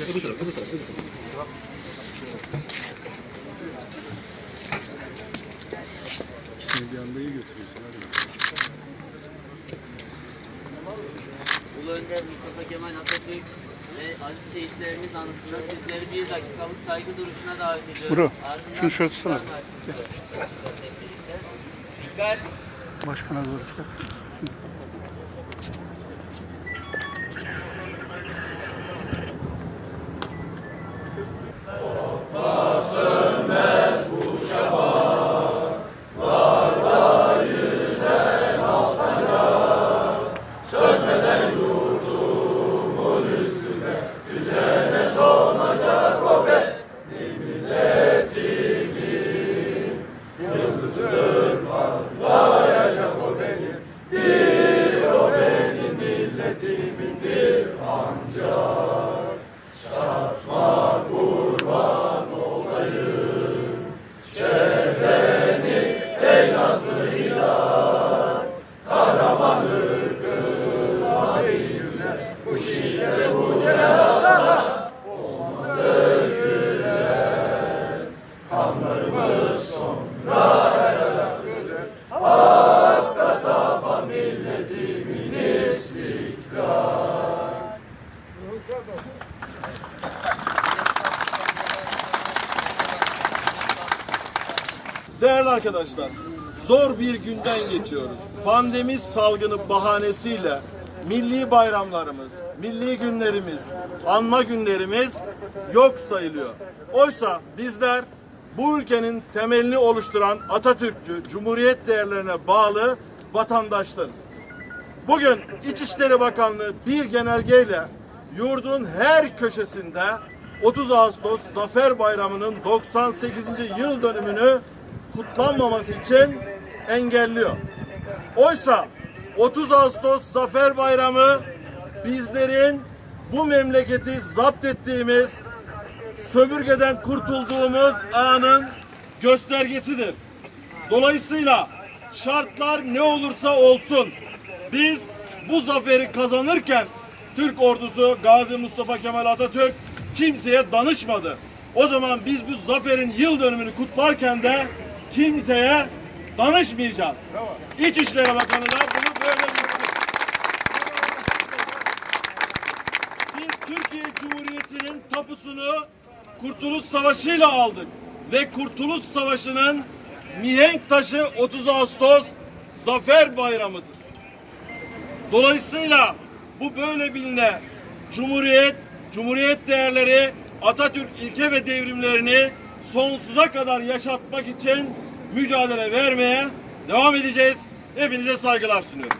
başkanımızın. İkisini bir anda iyi götürüyorsun. Ulu Önder Mustafa Kemal Atatürk ve aziz şehitlerimiz anısında sizleri bir dakikalık saygı duruşuna davet ediyorum. Bro, şunu şöyle tutsana. Dikkat! Başkana doğru. Değerli arkadaşlar, zor bir günden geçiyoruz. Pandemi salgını bahanesiyle milli bayramlarımız, milli günlerimiz, anma günlerimiz yok sayılıyor. Oysa bizler bu ülkenin temelini oluşturan Atatürkçü, Cumhuriyet değerlerine bağlı vatandaşlarız. Bugün İçişleri Bakanlığı bir genelgeyle yurdun her köşesinde 30 Ağustos Zafer Bayramı'nın 98. yıl dönümünü kutlanmaması için engelliyor. Oysa 30 Ağustos Zafer Bayramı bizlerin bu memleketi zapt ettiğimiz, sömürgeden kurtulduğumuz anın göstergesidir. Dolayısıyla şartlar ne olursa olsun biz bu zaferi kazanırken Türk ordusu Gazi Mustafa Kemal Atatürk kimseye danışmadı. O zaman biz bu zaferin yıl dönümünü kutlarken de kimseye danışmayacağız. İçişleri Bakanı da bunu böyle bilsin. Biz Türkiye Cumhuriyeti'nin tapusunu Kurtuluş Savaşı ile aldık. Ve Kurtuluş Savaşı'nın mihenk taşı 30 Ağustos Zafer Bayramı'dır. Dolayısıyla bu böyle biline Cumhuriyet, Cumhuriyet değerleri, Atatürk ilke ve devrimlerini sonsuza kadar yaşatmak için mücadele vermeye devam edeceğiz. Hepinize saygılar sunuyorum.